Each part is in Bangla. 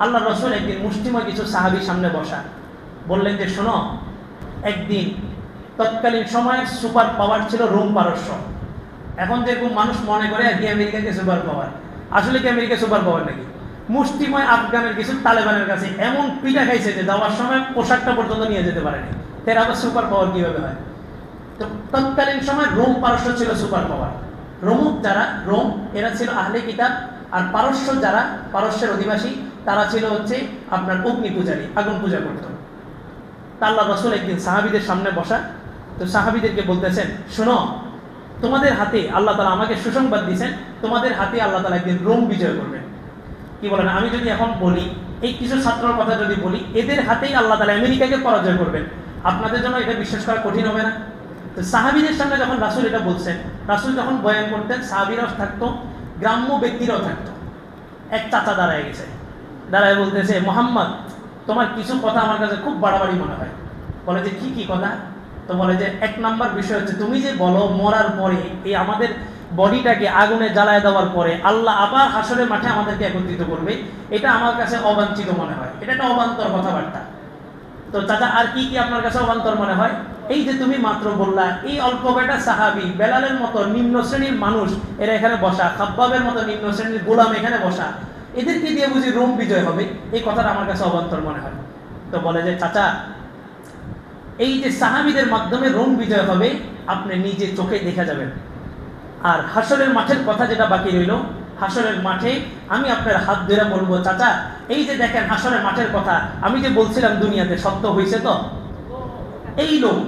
আল্লাহ রসুল একদিন মুষ্টিময় কিছু সাহাবি সামনে বসা। বললেন যে, শোনো, একদিন তৎকালীন সময়ের সুপার পাওয়ার ছিল রোম পারস্য। এখন যেরকম মানুষ মনে করে আর কি আমেরিকাকে সুপার পাওয়ার। আসলে কি আমেরিকা সুপার পাওয়ার নাকি? মুষ্টিময় আফগানের কিছু তালেবানের কাছে এমন পিঠা খাইছে যে যাওয়ার সময় পোশাকটা পর্যন্ত নিয়ে যেতে পারেনি। এর আবার সুপার পাওয়ার কীভাবে হয়? তো তৎকালীন সময় রোম পারস্য ছিল সুপার পাওয়ার। রোমুক যারা, রোম, এরা ছিল আহলে কিতাব আর পারস্য যারা পারস্যের অধিবাসী তারা ছিল হচ্ছে আপনার অগ্নি পূজারী, আগুন পূজা করত। আল্লাহ রসুল একদিন সাহাবিদের সামনে বসা, তো সাহাবিদেরকে বলতেছেন, শোনো, তোমাদের হাতে আল্লাহ তালা আমাকে সুসংবাদ দিয়েছেন, তোমাদের হাতে আল্লাহ তালা একদিন রোম বিজয় করবেন। কি বলেন? আমি যদি এখন বলি, এই কিছু ছাত্রের কথা যদি বলি, এদের হাতেই আল্লাহ তালা আমেরিকাকে পরাজয় করবেন। আপনাদের জন্য এটা বিশ্বাস করা কঠিন হবে না। তো সাহাবিদের সামনে যখন রাসুল এটা বলছেন, রাসুল যখন বয়ান করতেন, সাহাবিরাও থাকতো, গ্রাম্য ব্যক্তিরাও থাকতো। এক চাচা দাঁড়ায় গেছে। দাঁড়ায় বলতেছে, মোহাম্মদ, তোমার কিছু কথা আমার কাছে খুব বাড়াবাড়ি মনে হয়। বলে যে, কি কি কথা? তো বলে যে, এক নাম্বার বিষয় হচ্ছে, তুমি যে বলো, মরার পরে এই আমাদের বডিটাকে আগুনে জ্বালায় দেওয়ার পরে আল্লাহ আবার হাসরের মাঠে আমাদেরকে একত্রিত করবে, এটা আমার কাছে অবাঞ্ছিত মনে হয়। এটা একটা অবান্তর কথাবার্তা। তো চাচা, আর কি কি আপনার কাছে অবান্তর মনে হয়? এই যে তুমি মাত্র বললা, এই অল্প বেটা সাহাবি, বেলালের মতো নিম্ন শ্রেণির মানুষ, এরা এখানে বসা, খাব্বাবের মতো নিম্ন শ্রেণির গোলাম এখানে বসা এদেরকে দিয়ে বুঝি রোম বিজয় হবে? এই কথাটা আমার কাছে অবান্তর মনে হয়। তো বলে যে, চাচা, এই যে সাহাবিদের মাধ্যমে রোম বিজয় হবে, আপনি নিজে চোখে দেখা যাবেন। আর হাসরের মাঠের কথা যেটা বাকি রইল, হাসরের মাঠে আমি আপনার হাত ধরে বলব, চাচা, এই যে দেখেন হাসরের মাঠের কথা, আমি যে বলছিলাম দুনিয়াতে, সত্য হয়েছে তো? এই লোক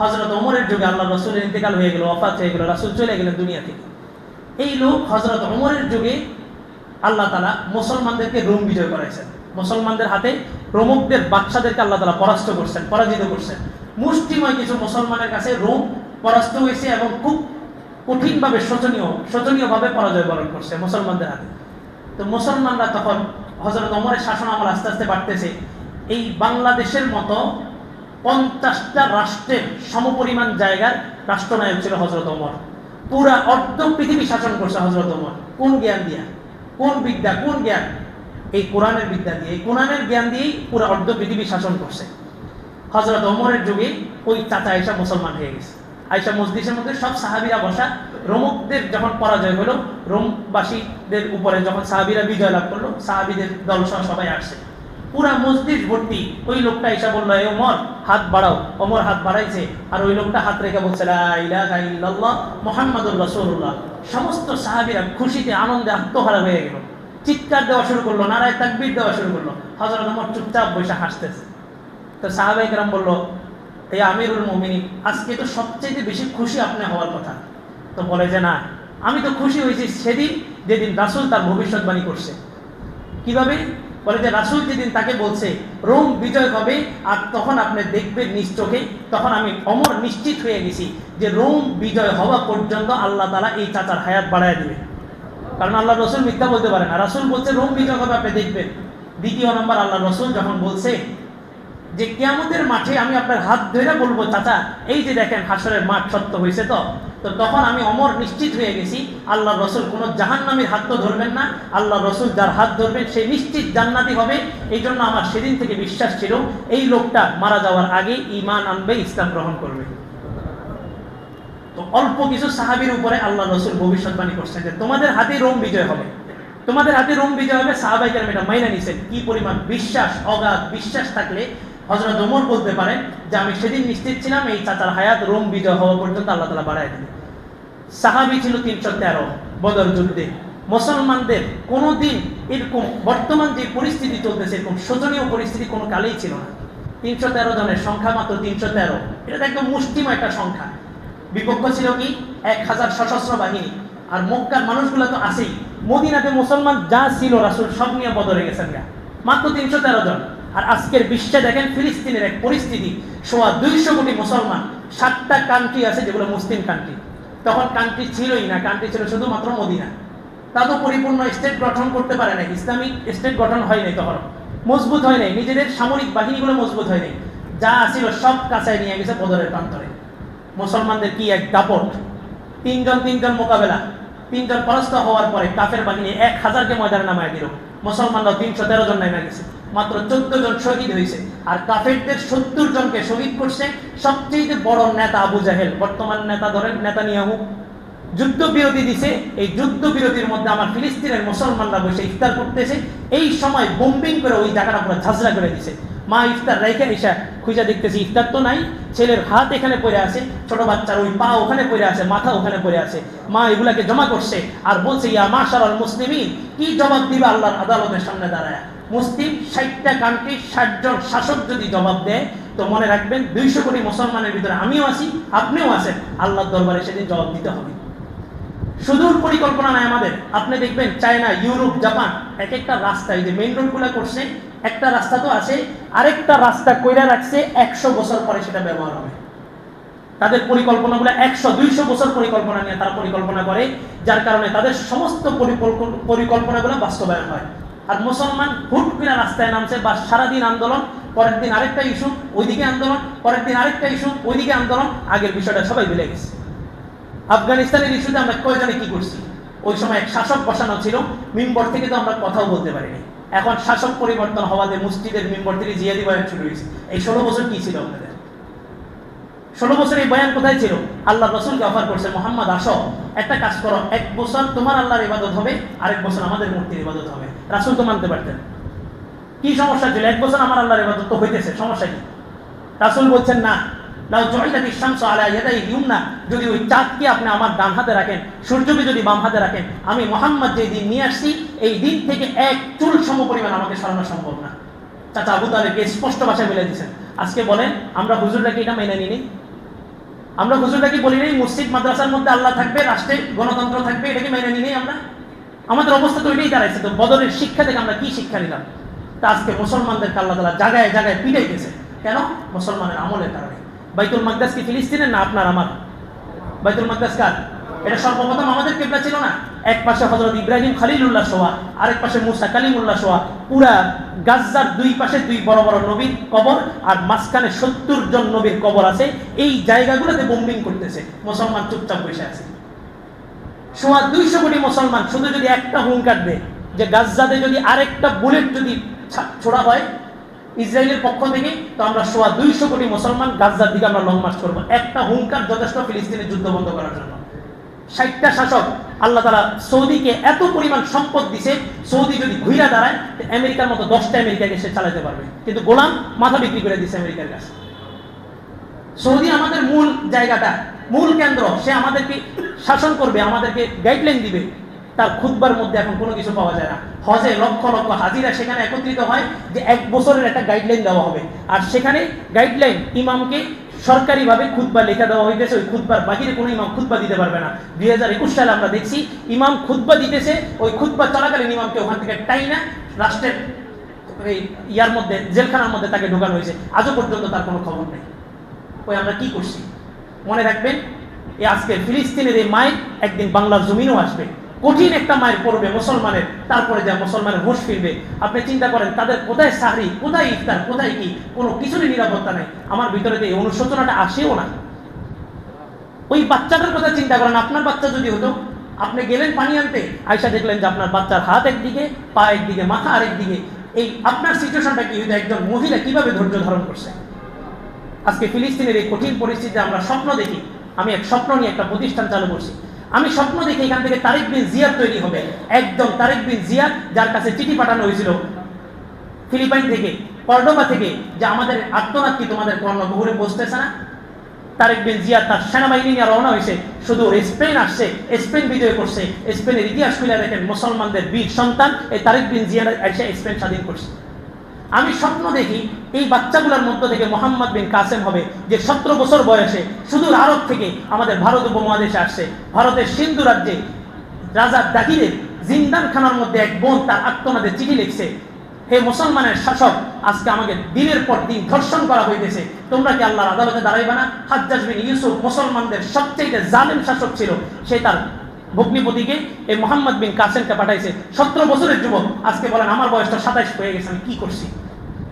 হজরত ওমরের যুগে আল্লাহ রসুলের ইন্তেকাল হয়ে গেল অফাত হয়ে গেল, রাসুল চলে গেলেন দুনিয়া থেকে। এই লোক হজরত ওমরের যুগে আল্লাহ তালা মুসলমানদেরকে রোম বিজয় করাইছেন। মুসলমানদের হাতে রোমকদের বাচ্চাদেরকে আল্লাহ তালা পরাস্ত করছেন, পরাজিত করছেন। মুষ্টিময় কিছু মুসলমানের কাছে রোম পরাস্ত হয়েছে এবং খুব কঠিনভাবে শোচনীয়, শোচনীয়ভাবে পরাজয় বরণ করছে মুসলমানদের হাতে। তো মুসলমানরা তখন হজরত অমরের শাসন আমল আস্তে আস্তে বাড়তেছে। এই বাংলাদেশের মতো পঞ্চাশটা রাষ্ট্রের সমপরিমাণ জায়গার রাষ্ট্রনায়ক ছিল হজরত অমর পুরা অর্ধ পৃথিবী শাসন করছে হজরত অমর কোন জ্ঞান দিয়া? কোন বিদ্যা, কোন জ্ঞান? এই কোরআনের বিদ্যা দিয়ে। এই কোরআনের জ্ঞান দিয়েই পুরো অর্ধ পৃথিবী শাসন করছে। হজরত অমরের যুগে ওই চাচা আয়সা মুসলমান হয়ে গেছে। আয়সা মসজিদের মধ্যে সব সাহাবিরা বসা, রোমকদের যখন পরাজয় হলো, রোমবাসীদের উপরে যখন সাহাবিরা বিজয় লাভ করল, সাহাবিদের দলসহ সবাই আসছে। পুরা মসজিদ ভর্তি। ওই লোকটা এসে বলল, এ অমর হাত বাড়াও। অমর হাত বাড়াইছে আর ওই লোকটা হাত রেখে বলছে মুহাম্মাদুর রাসূলুল্লাহ। সমস্ত সাহাবীরা খুশিতে, আনন্দে আত্মহারা হয়ে গেল। চিৎকার দেওয়া শুরু করল, নারায় তাকবীর দেওয়া শুরু করল। হযরত ওমর চুপচাপ বসে হাসতেছে। তো সাহাবাই কেরাম বলল এই আমিরুল মুমিনী আজকে তো সবচেয়ে বেশি খুশি আপনি হওয়ার কথা। তো বলে যে, না, আমি তো খুশি হয়েছি সেদিন যেদিন রাসূল তার ভবিষ্যৎবাণী করছে। কীভাবে? বলে যে রাসুল যেদিন তাকে বলছে, রোম বিজয় হবে আর তখন আপনি দেখবেন নিজ চোখে, তখন আমি অমর নিশ্চিত হয়ে গেছি যে রোম বিজয় হওয়া পর্যন্ত আল্লাহ তালা এই চাচার হায়াত বাড়ায় দেবে কারণ আল্লাহ রসুল মিথ্যা বলতে পারে না। রাসুল বলছে, রোম বিজয় হবে আপনি দেখবেন। দ্বিতীয় নম্বর, আল্লাহ রসুল যখন বলছে যে কেয়ামতের মাঠে আমি আপনার হাত ধরে বলব, চাচা, এই যে দেখেন হাসরের মাঠ সত্য হয়েছে তো? তো তখন আমি অমর নিশ্চিত হয়ে গেছি আল্লাহ রসুল কোনো জাহান্নামীর হাত তো ধরবেন না আল্লাহ রসুল যার হাত ধরবেন সে নিশ্চিত জান্নাতি হবে। এই জন্য আমার সেদিন থেকে বিশ্বাস ছিল, এই লোকটা মারা যাওয়ার আগে ইমান আনবে, ইসলাম গ্রহণ করবে। তো অল্প কিছু সাহাবির উপরে আল্লাহ রসুল ভবিষ্যৎবাণী করছেন যে, তোমাদের হাতে রোম বিজয় হবে। তোমাদের হাতে রোম বিজয় হবে সাহাবাইকার এটা মাইনা নিছেন। কি পরিমাণ বিশ্বাস, অগাধ বিশ্বাস থাকলে হজরত ওমর বলতে পারেন যে আমি সেদিন নিশ্চিত ছিলাম এই চাচার হায়াত রোম বিজয় হওয়া পর্যন্ত আল্লাহ তালা বাড়ায় দেবে। সাহাবি ছিল তিনশো তেরো বদর যুদ্ধে। মুসলমানদের কোনো দিন এরকম বর্তমান যে পরিস্থিতি চলতেছে, এরকম শোচনীয় পরিস্থিতি কোনো কালেই ছিল না। তিনশো তেরো জনের সংখ্যা মাত্র তিনশো তেরো। এটা একদম মুষ্টিম একটা সংখ্যা। বিপক্ষ ছিল কি? এক হাজার সশস্ত্র বাহিনী। আর মক্কার মানুষগুলো তো আসেই মদিনাতে মুসলমান যা ছিল রাসুল সব নিয়ে বদলে গেছেন মাত্র তিনশো তেরো জন। আর আজকের বিশ্বে দেখেন ফিলিস্তিনের এক পরিস্থিতি। সোয়া দুইশো কোটি মুসলমান, সাতটা কান্ট্রি আছে যেগুলো মুসলিম কান্ট্রি তখন কান্ট্রি ছিলই না কান্ট্রি ছিল শুধুমাত্র মদিনা। তা তো পরিপূর্ণ স্টেট গঠন করতে পারে না ইসলামিক স্টেট গঠন হয় নাই তখন। মজবুত হয় নাই, নিজেদের সামরিক বাহিনীগুলো মজবুত হয় নাই। যা আছিল সব কাছায় নিয়ে গেছে বদরের প্রান্তরে। মুসলমানদের কি এক দাপট? তিনজন তিনজন মোকাবেলা। তিনজন পরাস্ত হওয়ার পরে কাফের বাহিনী এক হাজারকে ময়দানে নামায় দিল। মুসলমানরা তিনশো তেরো জন নেমে গেছে মাত্র চোদ্দ জন শহীদ হয়েছে আর কাফেরদের সত্তর জনকে শহীদ করছে সবচেয়ে বড় নেতা আবু জাহেল। বর্তমান নেতা ধরেন নেতা নিয়াহু যুদ্ধ বিরতি দিছে। এই যুদ্ধ বিরতির মধ্যে আমার ফিলিস্তিনের মুসলমানরা বসে ইফতার করতেছে। এই সময় বোম্বিং করে ওই জায়গাটা পুরো ঝাঁঝরা করে দিছে। মা ইফতার রেখে এসে খুঁজে দেখতেছি, ইফতার তো নাই, ছেলের হাত এখানে পড়ে আছে, ছোট বাচ্চার ওই পা ওখানে পড়ে আছে, মাথা ওখানে পড়ে আছে। মা এগুলাকে জমা করছে আর বলছে, ইয়া মাশার আল মুসলিমিন, কি জবাব দিবে আল্লাহর আদালতের সামনে দাঁড়ায়? মুসলিম ষাটটা কান্ট্রি ষাট জন শাসক যদি জবাব দেয়, তো মনে রাখবেন দুইশো কোটি মুসলমানের ভিতরে আমিও আছি, আপনিও আছেন। আল্লাহর দরবারে সেদিন জবাব দিতে হবে। সুদূর পরিকল্পনা নাই আমাদের। আপনি দেখবেন, চায়না, ইউরোপ, জাপান, এক একটা রাস্তা এই যে মেইন রোডগুলো করছে, একটা রাস্তা তো আছে আরেকটা রাস্তা কইরা রাখছে একশো বছর পরে সেটা ব্যবহার হবে। তাদের পরিকল্পনা পরিকল্পনাগুলো একশো, দুইশো বছর পরিকল্পনা নিয়ে তারা পরিকল্পনা করে, যার কারণে তাদের সমস্ত পরিকল্প- পরিকল্পনাগুলো বাস্তবায়ন হয়। আর মুসলমান হুট করে রাস্তায় নামছে বা সারাদিন আন্দোলন, পরের দিন আরেকটা ইস্যু, ওইদিকে আন্দোলন, পরের দিন আরেকটা ইস্যু, ওইদিকে আন্দোলন, আগের বিষয়টা সবাই ভুলে গেছে। আফগানিস্তানের ইস্যুতে আমরা কয়জনে কি করছি? ওই সময় এক শাসক বসানো ছিল, মিম্বর থেকে তো আমরা কথাও বলতে পারিনি। এখন শাসক পরিবর্তন হওয়াতে মুসজিদের মিম্বর থেকে জিয়াদি বয়ান শুরু হয়েছে। এই ষোলো বছর কি ছিল আপনাদের? ষোলো বছর এই বয়ান কোথায় ছিল? আল্লাহ রসুলকে অফার করছে, মোহাম্মদ, আসো, একটা কাজ করো, এক বছর তোমার আল্লাহর ইবাদত হবে, আরেক বছর আমাদের মূর্তির ইবাদত হবে। রাসুল তো মানতে পারতেন। কি সমস্যা ছিল? এক বছর আমার আল্লাহর ইবাদত তো হইতেছে, সমস্যা কি? রাসুল বলছেন, না যদি ওই চাঁদকে আপনি আমার ডান হাতে রাখেন, সূর্যকে যদি বাম হাতে রাখেন, আমি মোহাম্মদ যে দিন নিয়ে আসছি, এই দিন থেকে এক চুল সম পরিমাণ আমাকে সরানো সম্ভব না। চাচা আবু তালেবকে স্পষ্ট ভাষায় বলে দিয়েছেন। আজকে বলেন, আমরা হুজুররা কি এটা মেনে নিনি? আমরা হুজুররা কি বলি নাই, মসজিদ, মাদ্রাসার মধ্যে আল্লাহ থাকবে, রাষ্ট্রে গণতন্ত্র থাকবে এটাকে মেনে নিনি আমরা? আমাদের অবস্থা তো এটাই দাঁড়াইছে, তো বদরের শিক্ষা থেকে আমরা কি শিক্ষা নিলাম? তা আজকে মুসলমানদেরকে আল্লাহ তালা জায়গায় জায়গায় পিটাইতেছে। কেন? মুসলমানের আমলের কারণে। বাইতুল মাকদাস কি ফিলিস্তিনের না আপনার আমার? বাইতুল মাকদাস কার? এটা সর্বপ্রথম আমাদের কেবলা ছিল না। এক পাশে হজরত ইব্রাহিম খালিলুল্লাহ সোয়া, আরেক পাশে মুসা কালিমুল্লাহ সোয়া। পুরা গাজ্জার দুই পাশে দুই বড় বড় নবীর কবর আর মাঝখানে সত্তর জন নবীর কবর আছে। এই জায়গাগুলোতে বোম্বিং করতেছে। মুসলমান চুপচাপ বসে আছে। সোয়া দুইশো কোটি মুসলমান শুধু যদি একটা হুঙ্কার দেয় যে গাজ্জাতে যদি আরেকটা বুলেট যদি ছোড়া হয় ইসরায়েলের পক্ষ থেকে তো আমরা সোয়া দুইশো কোটি মুসলমান গাজ্জার দিকে আমরা লং মার্চ করব। একটা হুঙ্কার যথেষ্ট ফিলিস্তিনের যুদ্ধ বন্ধ করার জন্য। ষাটটা শাসক আল্লাহ তালা সৌদিকে এত পরিমাণ সম্পদ দিছে, সৌদি যদি ঘুরা দাঁড়ায় আমেরিকার মতো দশটা আমেরিকাকে সে চালাতে পারবে। কিন্তু গোলাম মাথা বিক্রি করে দিছে আমেরিকার কাছে। সৌদি আমাদের মূল জায়গাটা, মূল কেন্দ্র, সে আমাদেরকে শাসন করবে, আমাদেরকে গাইডলাইন দিবে। তার খুদবার মধ্যে এখন কোনো কিছু পাওয়া যায় না। হজে লক্ষ লক্ষ হাজিরা সেখানে একত্রিত হয় যে এক বছরের একটা গাইডলাইন দেওয়া হবে। আর সেখানে গাইডলাইন ইমামকে সরকারিভাবে খুতবা লেখা দেওয়া হইতেছে, ওই খুতবার বাকিরে কোনো ইমাম খুতবা দিতে পারবে না। দুই হাজার একুশ সালে আমরা দেখছি, ইমাম খুতবা দিতেছে, ওই খুতবা চলাকালীন ইমামকে ওখান থেকে টাই না রাষ্ট্রের এই ইয়ার মধ্যে, জেলখানার মধ্যে তাকে ঢোকানো হয়েছে। আজও পর্যন্ত তার কোনো খবর নেই। ওই আমরা কি করছি? মনে রাখবেন, এই আজকে ফিলিস্তিনের এই মায়ের একদিন বাংলার জমিনও আসবে। কঠিন একটা মায়ের পড়বে মুসলমানের, তারপরে যা মুসলমানের হুঁশ ফিরবে। আপনি চিন্তা করেন, তাদের কোথায় সাহরি, কোথায় ইফতার, কোথায় কি কোনো কিছুরই নিরাপত্তা নেই। আমার ভিতরে এই অনুশোচনাটা আসেও না। ওই বাচ্চাটার কথা চিন্তা করেন, আপনার বাচ্চা যদি হতো, আপনি গেলেন পানি আনতে আয়সা দেখলেন যে আপনার বাচ্চার হাত একদিকে, পা একদিকে, মাথা আরেকদিকে। এই আপনার সিচুয়েশনটা কি একজন মহিলা কীভাবে ধৈর্য ধারণ করছে? আজকে ফিলিস্তিনের এই কঠিন পরিস্থিতিতে আমরা স্বপ্ন দেখি। আমি এক স্বপ্ন নিয়ে একটা প্রতিষ্ঠান চালু করছি। আমি স্বপ্ন দেখি এখান থেকে তারিক বিন জিয়াদ তৈরি হবে। একদম তারিক বিন জিয়াদ, যার কাছে চিঠি পাঠানো হয়েছিল। ফিলিপাইন থেকে, কর্ডোবা থেকে, যে আমাদের আত্মনাথ কি তোমাদের কর্ণবহুরে বসতেছে না? তারেক বিন জিয়াদ তার সেনাবাহিনী নিয়ে রওনা হয়েছে। শুধু স্পেন আসছে, স্পেন বিজয় করছে। স্পেনের ইতিহাস খুলে দেখেন মুসলমানদের বীর সন্তান, এই তারেক বিন জিয়াদ এসে স্পেন স্বাধীন করছে। আমি স্বপ্ন দেখি এই বাচ্চাগুলোর মধ্য থেকে মোহাম্মদ বিন কাসেম হবে, যে সতেরো বছর বয়সে সুদূর আরব থেকে আমাদের ভারত উপমহাদেশে আসছে। ভারতের সিন্ধু রাজ্যে রাজা দাহিরের জিন্দান খানার মধ্যে এক বোন তার আত্মনাদে চিঠি লিখছে, হে মুসলমানের শাসক, আজকে আমাকে দিনের পর দিন ধর্ষণ করা হইতেছে। তোমরা কি আল্লাহর আদালতে দাঁড়াইবে না? হাজ্জাজ বিন ইউসুফ মুসলমানদের সবচেয়ে জালেম শাসক ছিল। সে তার ভগ্নিপতিকে এই মোহাম্মদ বিন কাসেমকে পাঠাইছে। সতেরো বছরের যুবক। আজকে বলেন, আমার বয়সটা সাতাইশ হয়ে গেছে, আমি কি করছি?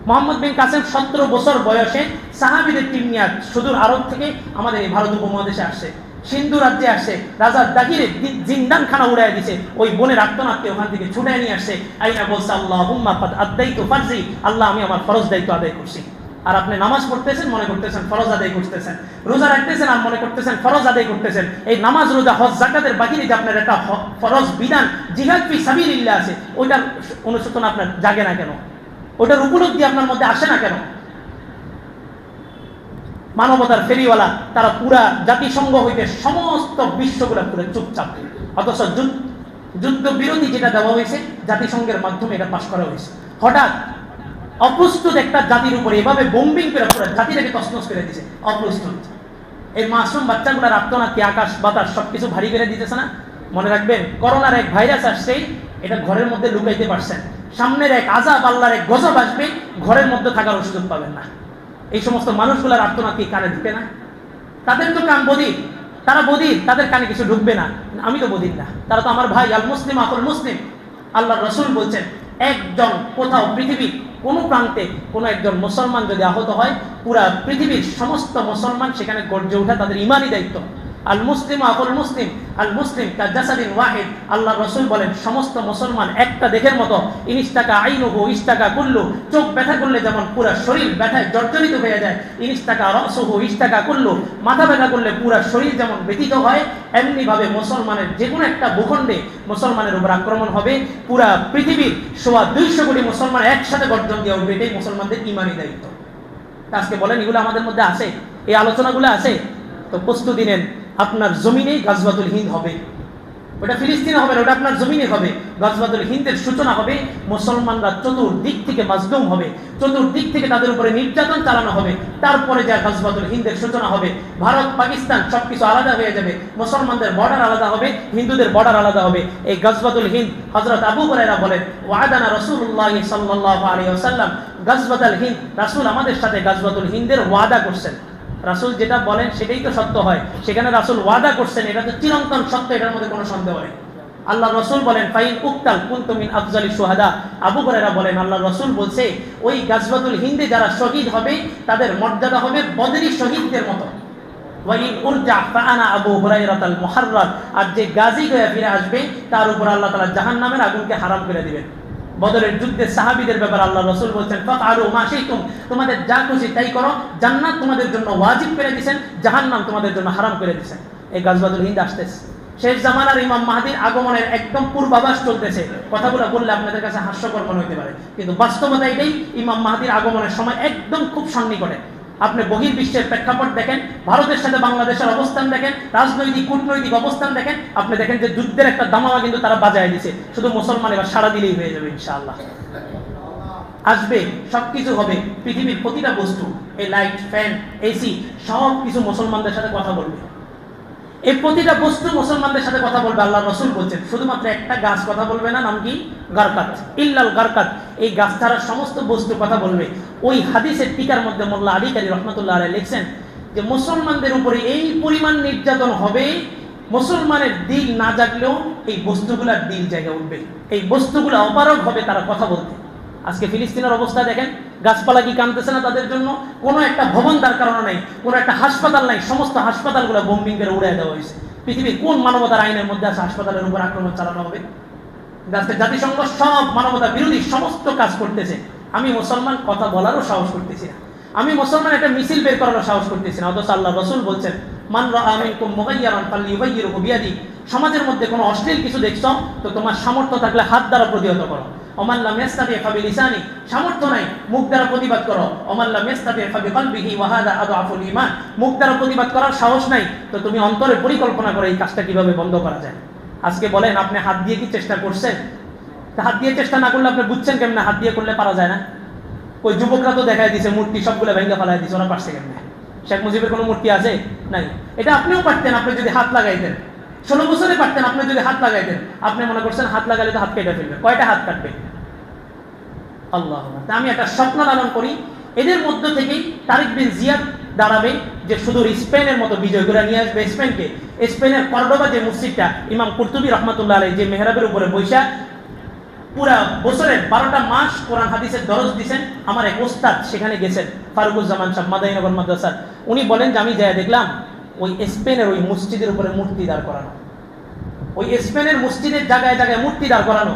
মোহাম্মদ বিন কাসেম সতেরো বছর বয়সে সাহাবিদের টিম নিয়ে সুদূর আরব থেকে আমাদের এই ভারত উপমহাদেশে আসছে। সিন্ধু রাজ্যে আসছে। রাজা দাগিরে জিন্দান খানা উড়াই দিছে। ওই বোনের আত্মনাথকে ওখান থেকে ছুটে নিয়ে আসছে। আইনা বলছে আল্লাহ হুম্মা আদায়িত ফারজি। আল্লাহ, আমি আমার ফরজ দায়িত্ব আদায় করছি। আর আপনি নামাজ পড়তেছেন, মনে করতেছেন ফরজ আদায় করতেছেন। রোজা রাখতেছেন আর মনে করতেছেন ফরজ আদায় করতেছেন। এই নামাজ, রোজা, হজ জাকাতের বাকিরে যে আপনার একটা ফরজ বিধান, জিহাদ ফি সাবিলিল্লাহ আছে, ওইটার অনুশোচনা আপনার জাগে না কেন? ওটার উপলব্ধি আপনার মধ্যে আসে না কেন? মানবতার ফেরিওয়ালা, তারা পুরা জাতিসংঘ হইতে সমস্ত বিশ্বগুলা পুরো চুপচাপ। অথচ যুদ্ধ বিরোধী যেটা দেওয়া হয়েছে, জাতিসংঘের মাধ্যমে এটা পাশ করা হয়েছে। হঠাৎ অপ্রস্তুত একটা জাতির উপরে, এভাবে বোম্বিং করে পুরো জাতিটাকে তসনস করে দিছে, অপ্রস্তুত। এই মাসুম আত্মনাথ কি আকাশ, বাতাস সবকিছু ভারী করে দিতেছে না? মনে রাখবেন, করোনার এক ভাইরাস আসছেই এটা ঘরের মধ্যে লুকাইতে পারছেন। সামনের এক আজাব আল্লাহর এক গজব আসবে, ঘরের মধ্যে থাকার সুযোগ পাবেন না। এই সমস্ত মানুষগুলার আত্মনাথ কি কানে ঢুকে না? তাদের তো কান বদির তারা বদির তাদের কানে কিছু ঢুকবে না। আমি তো বদির না, তারা তো আমার ভাই আল মুসলিম আকল মুসলিম আল্লাহ রসুল বলছেন, একজন কোথাও পৃথিবীর কোনো প্রান্তে কোনো একজন মুসলমান যদি আহত হয়, পুরা পৃথিবীর সমস্ত মুসলমান সেখানে গর্জে ওঠা, তাদের ইমানই দায়িত্ব। আল মুসলিম আকল মুসলিম আল মুসলিম কাজাসাদিন ওয়াহিদ। আল্লাহ রসুল বলেন, সমস্ত মুসলমান একটা দেখের মতো ইনিস্তাকা আইনুহু ইস্তাকা কুল্লু, চোখ ব্যথা করলে যেমন পুরা শরীর ব্যথায় জর্জরিত হয়ে যায় ইনিস্তাকা রসহু ইস্তাকা কুল্লু, মাথা ব্যথা করলে পুরা শরীর যেমন ব্যতীত হয় এমনি ভাবে মুসলমানের যে কোনো একটা ভূখণ্ডে মুসলমানের উপর আক্রমণ হবে। পুরা পৃথিবীর সোয়া দুইশো কোটি মুসলমান একসাথে গর্জন দিয়ে উঠবে, এটাই মুসলমানদের ইমানি দায়িত্ব। আজকে বলেন, এগুলো আমাদের মধ্যে আছে? এই আলোচনাগুলো আছে? তো প্রস্তুতি নেন। আপনার জমিনেই গাজবাতুল হিন্দ হবে। ওটা ফিলিস্তিনে হবে না, ওটা আপনার জমিনে হবে। গাজবাতুল হিন্দের সূচনা হবে, মুসলমানরা চতুর্দিক থেকে মাজলুম হবে, চতুর্দিক থেকে তাদের উপরে নির্যাতন চালানো হবে। তারপরে যা গাজবাতুল হিন্দের সূচনা হবে, ভারত, পাকিস্তান, সবকিছু আলাদা হয়ে যাবে। মুসলমানদের বর্ডার আলাদা হবে, হিন্দুদের বর্ডার আলাদা হবে। এই গাজবাতুল হিন্দ হজরত আবু হরাইরা বলেন, ওয়াদানা রসুল্লাহ আলাইহি ওয়াসাল্লাম। গাজবাতুল হিন্দ, রাসূল আমাদের সাথে গাজবাতুল হিন্দের ওয়াদা করছেন। রাসূল যেটা বলেন সেটাই তো সত্য হয়। সেখানে রাসূল ওয়াদা করছেন, এটা তো চিরন্তন সত্য, এটার মধ্যে কোনো সন্দেহ নেই। আল্লাহ রসুল বলেন, ফাইন উক্তাল কুনতুমিন আফজালি সুহাদা আবু হুরায়রা বলেন আল্লাহ রসুল বলছে, ওই গাজবাতুল হিন্দে যারা শহীদ হবে, তাদের মর্যাদা হবে বদরি শহীদদের মতো। আর যে গাজী হয়ে ফিরে আসবে, তার উপর আল্লাহ তাআলা জাহান্নামের আগুনকে হারাম করে দিবেন। বদরের যুদ্ধে সাহাবিদের ব্যাপারে আল্লাহ রসুল বলছেন আরও মা তুম তোমাদের যা খুশি তাই করো। জান্নাত তোমাদের জন্য ওয়াজিব করে দিয়েছেন, জাহান্নাম তোমাদের জন্য হারাম করে দিয়েছেন। এই গাজবাদুল হিন্দ আসতেছে। শেষ জামানার ইমাম মাহাদির আগমনের একদম পূর্বাভাস চলতেছে। কথাগুলো বললে আপনাদের কাছে হাস্যকর মনে হতে পারে। কিন্তু বাস্তবতা এটাই, ইমাম মাহাদির আগমনের সময় একদম খুব সন্নিকটে। আপনি বহির্বিশ্বের প্রেক্ষাপট দেখেন, ভারতের সাথে বাংলাদেশের অবস্থান দেখেন, রাজনৈতিক, কূটনৈতিক অবস্থান দেখেন, আপনি দেখেন যে যুদ্ধের একটা দামামা কিন্তু তারা বাজায় দিছে। শুধু মুসলমান এবার সারা দিলেই হয়ে যাবে, ইনশাআল্লাহ। আসবে, সবকিছু হবে, পৃথিবীর প্রতিটা বস্তু, এই লাইট, ফ্যান, এসি সব কিছু মুসলমানদের সাথে কথা বলবে। এই প্রতিটা বস্তু মুসলমানদের সাথে কথা বলবে আল্লাহ রসুল বলছেন। শুধুমাত্র একটা গাছ কথা বলবে না, নাম কি? গারকাত। ইল্লাল গারকাত। এই গাছ ছাড়া সমস্ত বস্তু কথা বলবে। ওই হাদিসের টিকার মধ্যে মোল্লা আলী কালী রহমতুল্লাহ আলাই লিখছেন যে, মুসলমানদের উপরে এই পরিমাণ নির্যাতন হবে, মুসলমানের দিল না জাগলেও এই বস্তুগুলার দিল জায়গা উঠবে। এই বস্তুগুলো অপারগ হবে তারা কথা বলতে। আজকে ফিলিস্তিনের অবস্থা দেখেন, গাছপালা কি কানতেছে না তাদের জন্য? কোনো একটা ভবন তার কারণে নাই, কোনো একটা হাসপাতাল নাই, সমস্ত হাসপাতালগুলো বোম্বিং করে উড়ে দেওয়া হয়েছে। পৃথিবীর কোন মানবতার আইনের মধ্যে আছে হাসপাতালের উপর আক্রমণ চালানো হবে? আজকে জাতিসংঘ সব মানবতা বিরোধী সমস্ত কাজ করতেছে। আমি মুসলমান, কথা বলারও সাহস করতেছি না। আমি মুসলমান, একটা মিছিল বের করারও সাহস করতেছি না। অথচ আল্লাহ রসুল বলছেন সমাজের মধ্যে কোনো অশ্লীল কিছু দেখছ, তো তোমার সামর্থ্য থাকলে হাত দ্বারা প্রতিহত করো। অমাল্লাম ইয়াস্তাতি ফাবি লিসানি, সামর্থ্য নাই, মুখ দ্বারা প্রতিবাদ করো। অমাল্লাম ইয়াস্তাতি ফাবি কলবিহি ওয়া হাদা আদআফুল ঈমান। মুখ দ্বারা প্রতিবাদ করার সাহস নাই, তো তুমি অন্তরে পরিকল্পনা করে এই কাজটা কীভাবে বন্ধ করা যায়? আজকে বলেন, আপনি হাত দিয়ে কি চেষ্টা করছেন? হাত দিয়ে চেষ্টা না করলে আপনি বুঝছেন কেমনে? হাত দিয়ে করলে পারা যায় না। ওই যুবকরা তো দেখাই দিছে, মূর্তি সবগুলো ভেঙ্গে ফেলাই দিছে, ওরা পারছে কেমনে? শেখ মুজিবের কোনো মূর্তি আছে? নাই। এটা আপনিও পারতেন, আপনি যদি হাত লাগাইতেন। ষোলো বছরে পারতেন, আপনি যদি হাত লাগাইতেন, আপনি মনে করছেন হাত লাগালে তো হাত কেটে ফেলবে। কয়টা হাত কাটবে? আল্লাহ আমি একটা স্বপ্ন লালন করি, এদের মধ্য থেকেই তারিক বিন জিয়াদ দাঁড়াবে, যে শুধু স্পেনের মতো বিজয় করে নিয়ে আসবে। স্পেনকে, স্পেনের কর্ডোবা যে মসজিদটা, ইমাম কুর্তুবি রহমতুল্লাহ আলাই যে মেহরাবের উপরে বৈশা, পুরা বছরের বারোটা মাস কোরআন হাদিসের দরজ দিছেন। আমার এক ওস্তাদ সেখানে গেছেন, ফারুকুজ্জামান সাহ মাদাইনগর মাদ্রাসার। উনি বলেন যে, আমি যাই দেখলাম ওই স্পেনের ওই মসজিদের উপরে মূর্তি দাঁড় করানো। ওই স্পেনের মসজিদের জায়গায় জায়গায় মূর্তি দাঁড় করানো।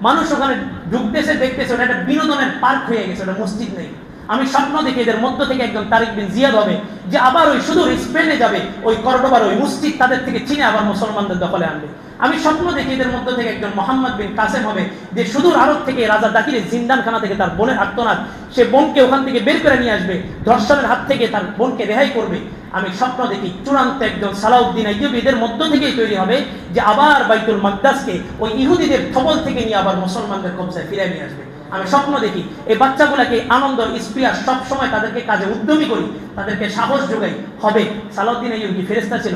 মানুষ ওখানে ঢুকতেছে, দেখতেছে, ওটা একটা বিনোদনের পার্ক হয়ে গেছে, ওটা মসজিদ নেই। আমি স্বপ্ন দেখি এদের মধ্য থেকে একজন তারিক বিন জিয়াদ হবে, যে আবার ওই শুধু স্পেনে যাবে, ওই করডোবার, ওই মসজিদ তাদের থেকে চিনে আবার মুসলমানদের দখলে আনবে। আমি স্বপ্ন দেখি এদের মধ্য থেকে একজন মোহাম্মদ বিন কাসেম হবে, যে সুদূর আরব থেকে রাজা দাকিরের জিন্দানখানা থেকে তার বোনের আত্মনাথ সে বোনকে ওখান থেকে বের করে নিয়ে আসবে, ধর্ষণের হাত থেকে তার বোনকে রেহাই করবে। আমি স্বপ্ন দেখি, চূড়ান্ত একজন সালাউদ্দিন আইয়ুব মধ্য থেকেই তৈরি হবে যে আবার বাইতুল মাকদাসকে ওই ইহুদিদের থবল থেকে নিয়ে আবার মুসলমানদের কবজায় ফিরে নিয়ে আসবে। আমি স্বপ্ন দেখি, এই বাচ্চাগুলোকে আনন্দ স্প্রিয়া সব সময় তাদেরকে কাজে উদ্যমী করি, তাদেরকে সাহস যোগাই। হবে, সালাউদ্দিন আইয়ুব ফেরেস্তা ছিল?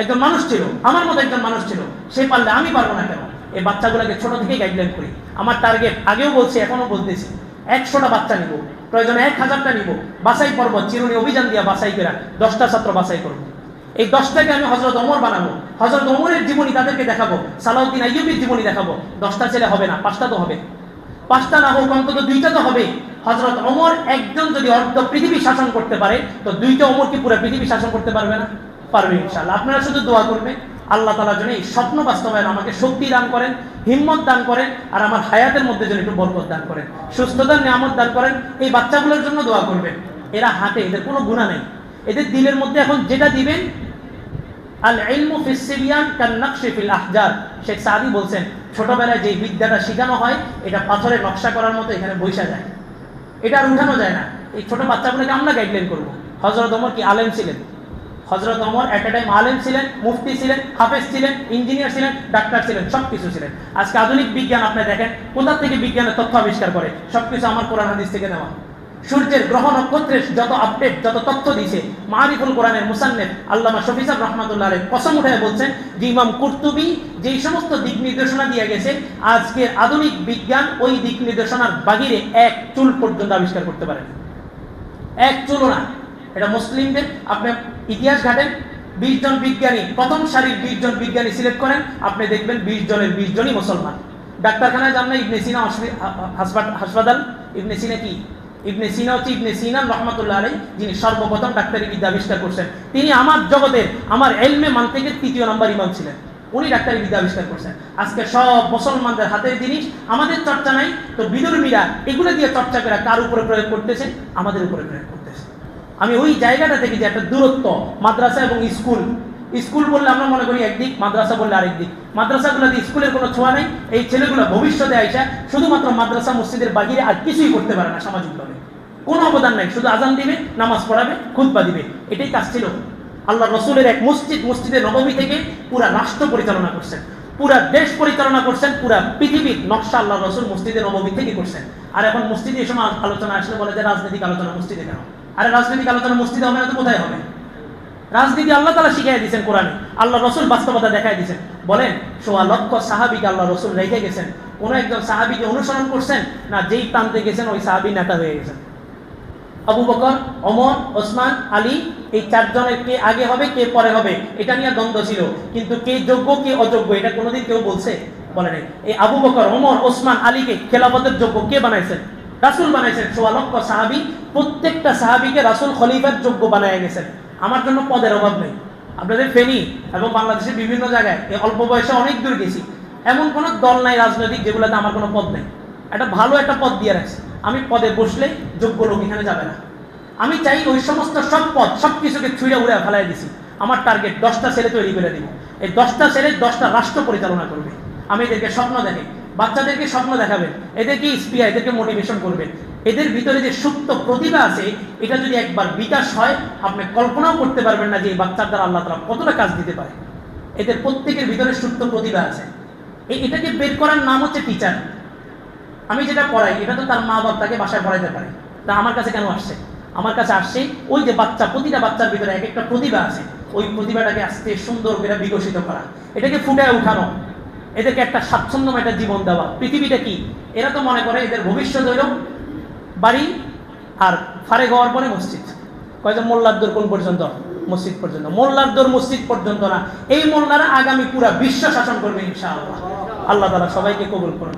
একজন মানুষ ছিল, আমার মতো একজন মানুষ ছিল, সে পারলে আমি পারব না কেন? এই বাচ্চাগুলোকে ছোট থেকেই গাইডলাইন করি। আমার টার্গেট আগেও বলছি এখনও বলতেছি, একশোটা বাচ্চা নিব। প্রয়োজনে এক হাজারটা নিব। বাসাই পর্ব, চিরুনি অভিযান দিয়া বাসাই করা দশটা ছাত্র বাসাই করব। এই দশটাকে আমি হজরত অমর বানাবো। হজরত অমরের জীবনী তাদেরকে দেখাবো। সালাউদ্দিন আইয়ুবির জীবনী দেখাবো। দশটা ছেলে হবে না, পাঁচটা তো হবে। পাঁচটা না হোক, অন্তত দুইটা তো হবে। হজরত অমর একজন যদি অর্ধ পৃথিবী শাসন করতে পারে, তো দুইটা অমর কি পুরো পৃথিবী শাসন করতে পারবে না? পারবে ইনশাল্লাহ আপনারা শুধু দোয়া করবেন। আল্লাহ তালার জন্য এই স্বপ্ন বাস্তবায়ন আমাকে শক্তি দান করেন, হিম্মত দান করেন, আর আমার হায়াতের মধ্যে যেন একটু বরকত দান করেন। সুস্থতার নিয়ামত দান করেন, এই বাচ্চাগুলোর জন্য দোয়া করবেন। এরা হাতে, এদের কোনো গুণা নেই। এদের দিলের মধ্যে এখন যেটা দিবেন আল ইলমু ফিস সিবিয়ান কান নকশি ফিল আহজার শেখ সাদি বলছেন, ছোটবেলায় যে বিদ্যাটা শেখানো হয়, এটা পাথরে নকশা করার মতো এখানে বৈশা যায়। এটা আর উঠানো যায় না। এই ছোট বাচ্চাগুলোকে আমরা গাইডলাইন করব। হজরত ওমর কি আলেম ছিলেন? হজরত ওমর এট এ টাইম আলেম ছিলেন, মুফতি ছিলেন, হাফেজ ছিলেন ইঞ্জিনিয়ার ছিলেন ডাক্তার ছিলেন সব কিছু ছিলেন। আজকে আধুনিক বিজ্ঞান আপনি দেখেন, কোথা থেকে বিজ্ঞানের তথ্য আবিষ্কার করে? সব কিছু আমার কোরআন হাদিস থেকে নেওয়া। সূর্যের গ্রহ নক্ষত্রের যত আপডেট যত তথ্য দিছে মারিফুল কোরআনের মুসান্নেফ আল্লামা শফিসাব রহমাতুল্লাহ কসম উঠে বলছেন, যে ইমাম কুর্তুবি যেই সমস্ত দিক নির্দেশনা দিয়ে গেছে, আজকের আধুনিক বিজ্ঞান ওই দিক নির্দেশনার বাহিরে এক চুল পর্যন্ত আবিষ্কার করতে পারে। এক চুলও না। এটা মুসলিমদের, আপনি ইতিহাস ঘাটেন, বিশ জন বিজ্ঞানী, প্রথম সারির বিশ জন বিজ্ঞানী সিলেক্ট করেন, আপনি দেখবেন বিশ জনের বিশ জনই মুসলমান। ডাক্তারখানায় যান না, ইবনে সিনা হাসপাতাল। ইবনে সিনা কি? ইবনে সিনা হচ্ছে ইবনে সিনান রহমতুল্লাহ আলাই যিনি সর্বপ্রথম ডাক্তারি বিদ্যা আবিষ্কার করছেন। তিনি আমার জগতের, আমার এলমে মান থেকে তৃতীয় নম্বর ইমাম ছিলেন। উনি ডাক্তারি বিদ্যা আবিষ্কার করছেন। আজকে সব মুসলমানদের হাতের জিনিস, আমাদের চর্চা নাই, তো বিদুর্মীরা এগুলো দিয়ে চর্চা করে কার উপরে প্রয়োগ করতেছে? আমাদের উপরে প্রয়োগ করতেছে। আমি ওই জায়গাটা থেকে যে একটা দূরত্ব, মাদ্রাসা এবং স্কুল। স্কুল বললে আমরা মনে করি একদিক মাদ্রাসা বললে আরেক দিক। মাদ্রাসাগুলোতে স্কুলের কোনো ছোঁয়া নেই, এই ছেলেগুলো ভবিষ্যতে আইসা শুধুমাত্র মাদ্রাসা, মসজিদের বাহিরে আর কিছুই করতে পারে না সামাজিকভাবে কোনো অবদান নাই, শুধু আজান দিবে, নামাজ পড়াবে, খুতবা দিবে। এটাই কাজ ছিল। আল্লাহ রসুলের এক মসজিদ, মসজিদে নবমী থেকে পুরা রাষ্ট্র পরিচালনা করছেন। পুরা দেশ পরিচালনা করছেন, পুরা পৃথিবীর নকশা আল্লাহ রসুল মসজিদে নবমী থেকে করছেন। আর এখন মসজিদে এই সময় আলোচনা আসলে বলে যে রাজনৈতিক আলোচনা মসজিদে কেন? আরে রাজনৈতিক আলোচনা মসজিদে হবে না তো কোথায় হবে? রাজনীতি আল্লাহ তালা শিখাই দিয়েছেন কোরআনে। আল্লাহ রসুল বাস্তবতা দেখাই দিয়েছেন। বলেন, সোয়া লক্ষ সাহাবিকে আল্লাহ রসুল রেখে গেছেন। কোন একজন সাহাবিকে অনুসরণ করছেন না যেই প্রান্তে গেছেন, ওই সাহাবি নেতা হয়ে গেছেন। আবু বকর অমর ওসমান, আলী, এই চারজনের কে আগে হবে, কে পরে হবে, এটা নিয়ে দ্বন্দ্ব ছিল। কিন্তু কে যোগ্য, কে অযোগ্য, এটা কোনোদিন কেউ বলছে? বলে নাই। এই আবু বকর অমর ওসমান, আলীকে খেলাফতের যোগ্য কে বানাইছেন? রাসুল বানাইছেন সোয়া লক্ষ সাহাবি, প্রত্যেকটা সাহাবিকে রাসুল খলিফার যোগ্য বানায় গেছেন আমার জন্য পদের অভাব নেই। আপনাদের ফেনি এবং বাংলাদেশের বিভিন্ন জায়গায় অল্প বয়সে অনেক দূর গেছি। এমন কোনো দল নাই রাজনৈতিক যেগুলোতে আমার কোনো পদ নেই। একটা ভালো একটা পদ দিয়ে রাখছে। আমি পদে বসলে যোগ্য লোক এখানে যাবে না। আমি চাই ওই সমস্ত সব পদ, সব কিছুকে ছুঁড়ে উড়ে ফেলাই দিছি। আমার টার্গেট দশটা ছেলে তৈরি করে দিব। এই দশটা ছেলে দশটা রাষ্ট্র পরিচালনা করবে। আমি এদেরকে স্বপ্ন দেখে বাচ্চাদেরকে স্বপ্ন দেখাবেন। এদেরকে স্পিয়া এদেরকে মোটিভেশন করবেন। এদের ভিতরে যে সুপ্ত প্রতিভা আছে, এটা যদি একবার বিকাশ হয়, আপনি কল্পনাও করতে পারবেন না যে এই বাচ্চার দ্বারা আল্লাহ তালা কতটা কাজ দিতে পারে। এদের প্রত্যেকের ভিতরে সুপ্ত প্রতিভা আছে। এটাকে বের করার নাম হচ্ছে টিচার আমি যেটা পড়াই, এটা তো তার মা বাপ তাকে বাসায় পড়াইতে পারে। তা আমার কাছে কেন আসছে? আমার কাছে আসছে, ওই যে বাচ্চা, প্রতিটা বাচ্চার ভিতরে এক একটা প্রতিভা আছে। ওই প্রতিভাটাকে আস্তে সুন্দর করে বিকশিত করা। এটাকে ফুটায় উঠানো। এদেরকে একটা স্বাচ্ছন্দ্যময় একটা জীবন দেওয়া। পৃথিবীটা কি? এরা তো মনে করে এদের ভবিষ্যৎ হইল বাড়ি আর ফারে হওয়ার পরে মসজিদ। কয়েকজন মোল্লার দোর কোন পর্যন্ত? মসজিদ পর্যন্ত। মোল্লার দোর মসজিদ পর্যন্ত না। এই মোল্লারা আগামী পুরা বিশ্ব শাসন করবে ইনশাআল্লাহ। আল্লাহ তালা সবাইকে কবুল করুন।